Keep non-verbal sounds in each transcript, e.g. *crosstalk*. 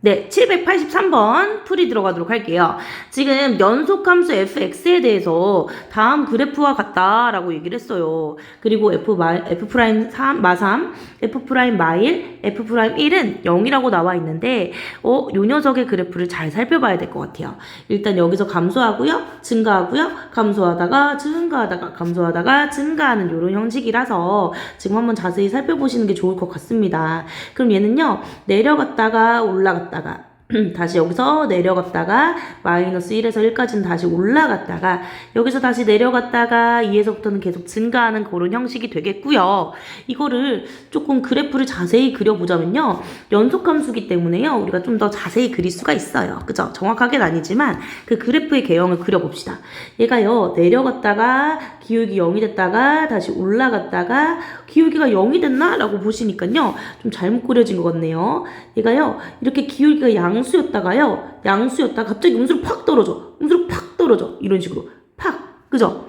네, 783번 풀이 들어가도록 할게요. 지금 연속함수 fx에 대해서 다음 그래프와 같다라고 얘기를 했어요. 그리고 f 마, f 프라임 3, 마3, f 프라임 마1, f 프라임 1은 0이라고 나와 있는데, 어, 요 녀석의 그래프를 잘 살펴봐야 될 것 같아요. 일단 여기서 감소하고요, 증가하고요, 감소하다가 증가하다가 감소하다가 증가하는 이런 형식이라서 지금 한번 자세히 살펴보시는 게 좋을 것 같습니다. 그럼 얘는요, 내려갔다가 올라갔다 가 *clears throat* 다시 여기서 내려갔다가 마이너스 1에서 1까지는 다시 올라갔다가 여기서 다시 내려갔다가 2에서부터는 계속 증가하는 그런 형식이 되겠고요. 이거를 조금 그래프를 자세히 그려보자면요. 연속함수기 때문에요. 우리가 좀 더 자세히 그릴 수가 있어요. 그죠? 정확하게는 아니지만 그 그래프의 개형을 그려봅시다. 얘가요. 내려갔다가 기울기 0이 됐다가 다시 올라갔다가 기울기가 0이 됐나? 라고 보시니까요. 좀 잘못 그려진 것 같네요. 얘가요. 이렇게 기울기가 양수였다가요. 양수였다가 갑자기 음수로 팍 떨어져. 음수로 팍 떨어져. 이런 식으로. 팍. 그죠?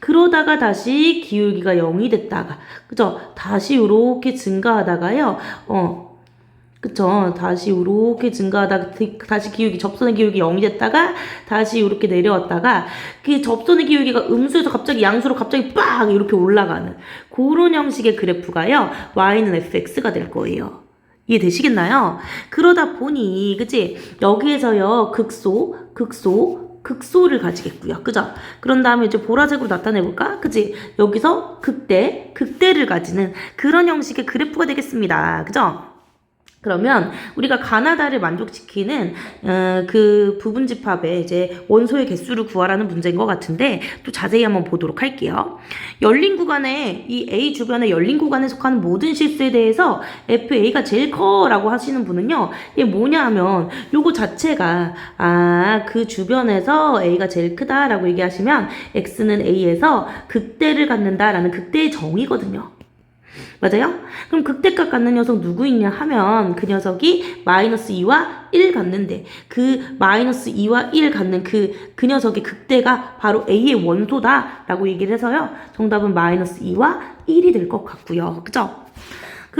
그러다가 다시 기울기가 0이 됐다가 그죠? 다시 이렇게 증가하다가요. 어. 그쵸. 다시 이렇게 증가하다가 다시 기울기, 접선의 기울기 0이 됐다가 다시 이렇게 내려왔다가 그 접선의 기울기가 음수에서 갑자기 양수로 갑자기 빡! 이렇게 올라가는 그런 형식의 그래프가요. y는 fx가 될 거예요. 이해되시겠나요? 그러다 보니, 그치? 여기에서요, 극소, 극소, 극소를 가지겠고요. 그죠? 그런 다음에 이제 보라색으로 나타내볼까? 그치? 여기서 극대, 극대를 가지는 그런 형식의 그래프가 되겠습니다. 그죠? 그러면 우리가 가나다를 만족시키는 어, 그 부분 집합의 이제 원소의 개수를 구하라는 문제인 것 같은데 또 자세히 한번 보도록 할게요. 열린 구간에 이 A 주변의 열린 구간에 속하는 모든 실수에 대해서 FA가 제일 커라고 하시는 분은요. 이게 뭐냐 하면 요거 자체가 아 그 주변에서 A가 제일 크다라고 얘기하시면 X는 A에서 극대를 갖는다라는 극대의 정의거든요. 맞아요? 그럼 극대값 갖는 녀석 누구 있냐 하면 그 녀석이 마이너스 2와 1 갖는데 그 마이너스 2와 1 갖는 그, 그 녀석의 극대가 바로 A의 원소다라고 얘기를 해서요. 정답은 마이너스 2와 1이 될 것 같고요. 그죠?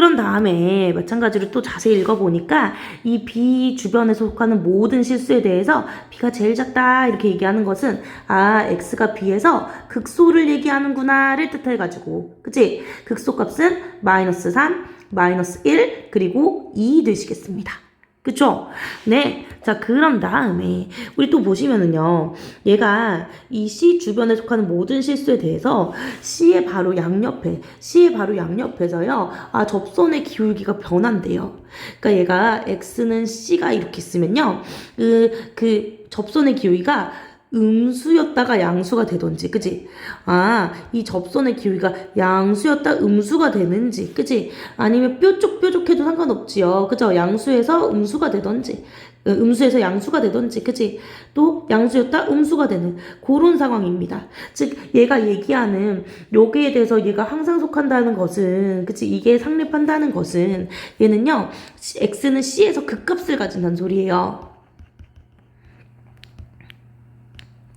그런 다음에 마찬가지로 또 자세히 읽어보니까 이 B 주변에 속하는 모든 실수에 대해서 B가 제일 작다 이렇게 얘기하는 것은 아 X가 B에서 극소를 얘기하는구나를 뜻해가지고 그치? 극소값은 마이너스 3, 마이너스 1 그리고 2 되시겠습니다. 그쵸? 네. 자, 그런 다음에, 우리 또 보시면은요, 얘가 이 C 주변에 속하는 모든 실수에 대해서 C의 바로 양옆에, C의 바로 양옆에서요, 아, 접선의 기울기가 변한대요. 그러니까 얘가 X는 C가 이렇게 있으면요, 그, 그 접선의 기울기가 음수였다가 양수가 되던지, 그지? 아, 이 접선의 기울기가 양수였다 음수가 되는지, 그지? 아니면 뾰족뾰족해도 상관없지요. 그죠? 양수에서 음수가 되던지, 어, 음수에서 양수가 되던지, 그지? 또 양수였다 음수가 되는 그런 상황입니다. 즉, 얘가 얘기하는 여기에 대해서 얘가 항상 속한다는 것은, 그치? 이게 상립한다는 것은 얘는요, x는 c에서 극값을 가진다는 소리예요.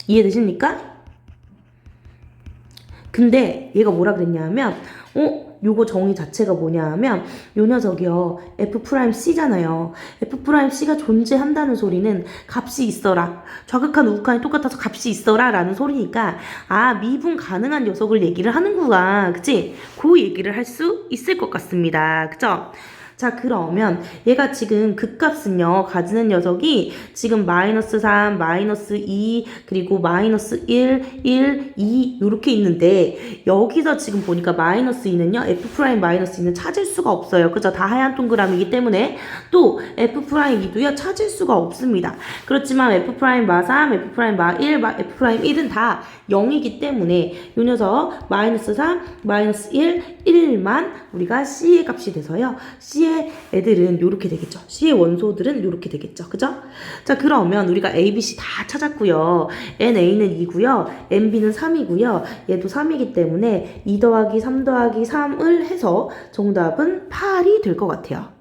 이해되십니까? 근데 얘가 뭐라 그랬냐면 어? 요거 정의 자체가 뭐냐 하면 요 녀석이요 f 프라임 c잖아요 f 프라임 c가 존재한다는 소리는 값이 있어라 좌극한 우극한이 똑같아서 값이 있어라 라는 소리니까 아 미분 가능한 녀석을 얘기를 하는구나 그치? 그 얘기를 할 수 있을 것 같습니다 그쵸? 자 그러면 얘가 지금 극값은요 가지는 녀석이 지금 마이너스 3, 마이너스 2 그리고 마이너스 1, 1, 2 이렇게 있는데 여기서 지금 보니까 마이너스 2는요 f 프라임 마이너스 2는 찾을 수가 없어요. 그죠? 다 하얀 동그라미이기 때문에 또 f 프라임 2도요 찾을 수가 없습니다. 그렇지만 f 프라임 마 3, f 프라임 마 1, 마 f 프라임 1은 다 0이기 때문에 이 녀석 마이너스 3, 마이너스 1, 1만 우리가 c의 값이 돼서요 c의 애들은 요렇게 되겠죠. C의 원소들은 요렇게 되겠죠. 그죠? 자, 그러면 우리가 A, B, C 다 찾았고요. NA는 2고요. NB는 3이고요. 얘도 3이기 때문에 2 더하기 3 더하기 3을 해서 정답은 8이 될 것 같아요.